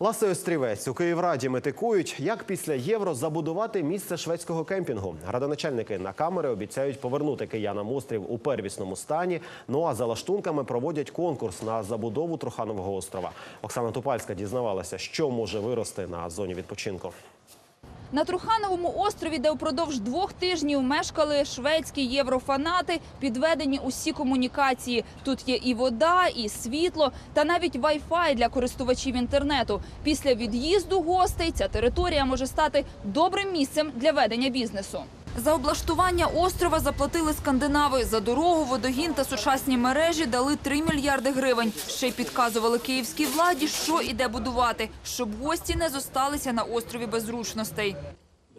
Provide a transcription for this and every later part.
Ласий Острівець у Київраді метикують, як після євро забудувати місце шведського кемпінгу. Радоначальники на камери обіцяють повернути киянам острів у первісному стані. Ну а за лаштунками проводять конкурс на забудову Труханового острова. Оксана Тупальська дізнавалася, що може вирости на зоні відпочинку. На Трухановому острові, де впродовж двох тижнів мешкали шведські єврофанати, підведені усі комунікації. Тут є і вода, і світло, та навіть вай-фай для користувачів інтернету. Після від'їзду гостей ця територія може стати добрим місцем для ведення бізнесу. За облаштування острова заплатили скандинави. За дорогу, водогін та сучасні мережі дали 3 мільярди гривень. Ще й підказували київській владі, що і де будувати, щоб гості не зосталися на острові без зручностей.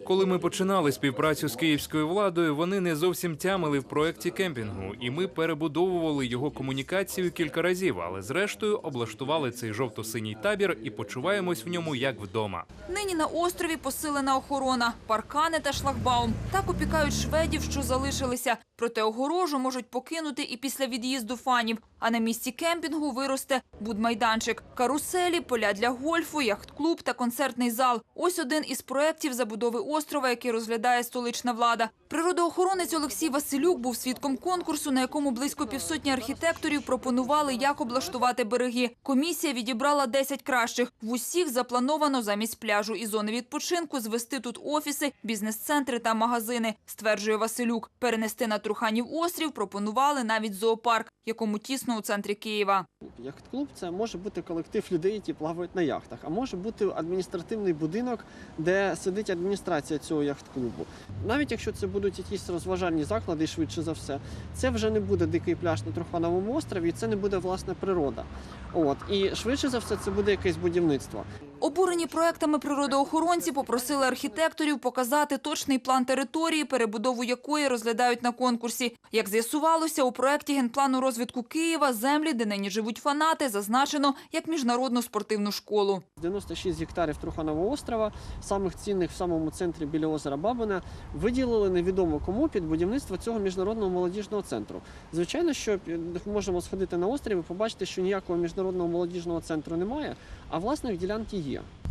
Коли ми починали співпрацю з київською владою, вони не зовсім тямили в проєкті кемпінгу, і ми перебудовували його комунікацію кілька разів, але зрештою облаштували цей жовто-синій табір і почуваємось в ньому як вдома. Нині на острові посилена охорона, паркани та шлагбаум. Так опікають шведів, що залишилися. Проте огорожу можуть покинути і після від'їзду фанів. А на місці кемпінгу виросте будмайданчик, каруселі, поля для гольфу, яхт-клуб та концертний зал. Ось один із проєктів забудови острова, який розглядає столична влада. Природоохоронець Олексій Василюк був свідком конкурсу, на якому близько півсотні архітекторів пропонували, як облаштувати береги. Комісія відібрала 10 кращих. В усіх заплановано замість пляжу і зони відпочинку звести тут офіси, бізнес-центри та магазини, стверджує Василюк. Перенести на Труханів острів пропонували навіть зоопарк, якому тісно у центрі Києва. Яхт-клуб це може бути колектив людей, які плавають на яхтах, а може бути адміністративний будинок, де сидить адміністрація цього яхт-клубу. Навіть якщо це будуть якісь розважальні заклади, швидше за все, це вже не буде дикий пляж на Трухановому острові, і це не буде власне природа. От і швидше за все, це буде якесь будівництво. Обурені проектами природоохоронці попросили архітекторів показати точний план території, перебудову якої розглядають на конкурсі. Як з'ясувалося, у проекті генплану розвитку Києва землі, де нині живуть фанати, зазначено як міжнародну спортивну школу. 96 гектарів Труханового острова, самих цінних в самому центрі біля озера Бабина, виділили невідомо кому під будівництво цього міжнародного молодіжного центру. Звичайно, що можемо сходити на острів і побачити, що ніякого міжнародного молодіжного центру немає, а власник ділянки є.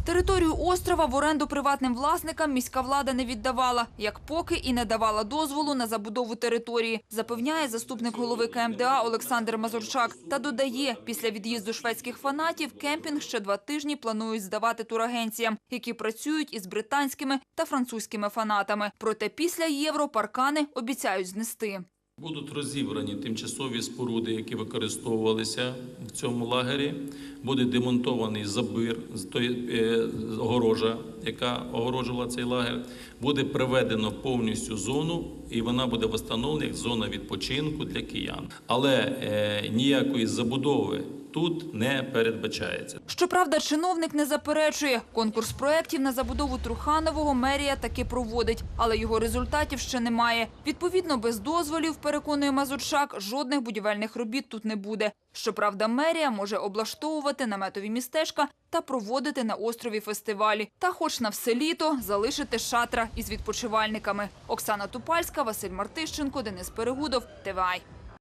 Територію острова в оренду приватним власникам міська влада не віддавала, як поки і не давала дозволу на забудову території, запевняє заступник голови КМДА Олександр Мазурчак. Та додає, після від'їзду шведських фанатів кемпінг ще два тижні планують здавати турагенціям, які працюють із британськими та французькими фанатами. Проте після євро паркани обіцяють знести. Будуть розібрані тимчасові споруди, які використовувалися в цьому лагері. Буде демонтований забир з тої е, огорожа, яка огорожувала цей лагер. Буде приведено повністю зону, і вона буде встановлена як зона відпочинку для киян. Але е, ніякої забудови тут не передбачається. Щоправда, чиновник не заперечує. Конкурс проєктів на забудову Труханового мерія таки проводить, але його результатів ще немає. Відповідно, без дозволів, переконує Мазурчак, жодних будівельних робіт тут не буде. Щоправда, мерія може облаштовувати наметові містечка та проводити на острові фестивалі. Та хоч на все літо залишити шатра із відпочивальниками. Оксана Тупальська, Василь Мартищенко, Денис Перегудов, ТВАЙ.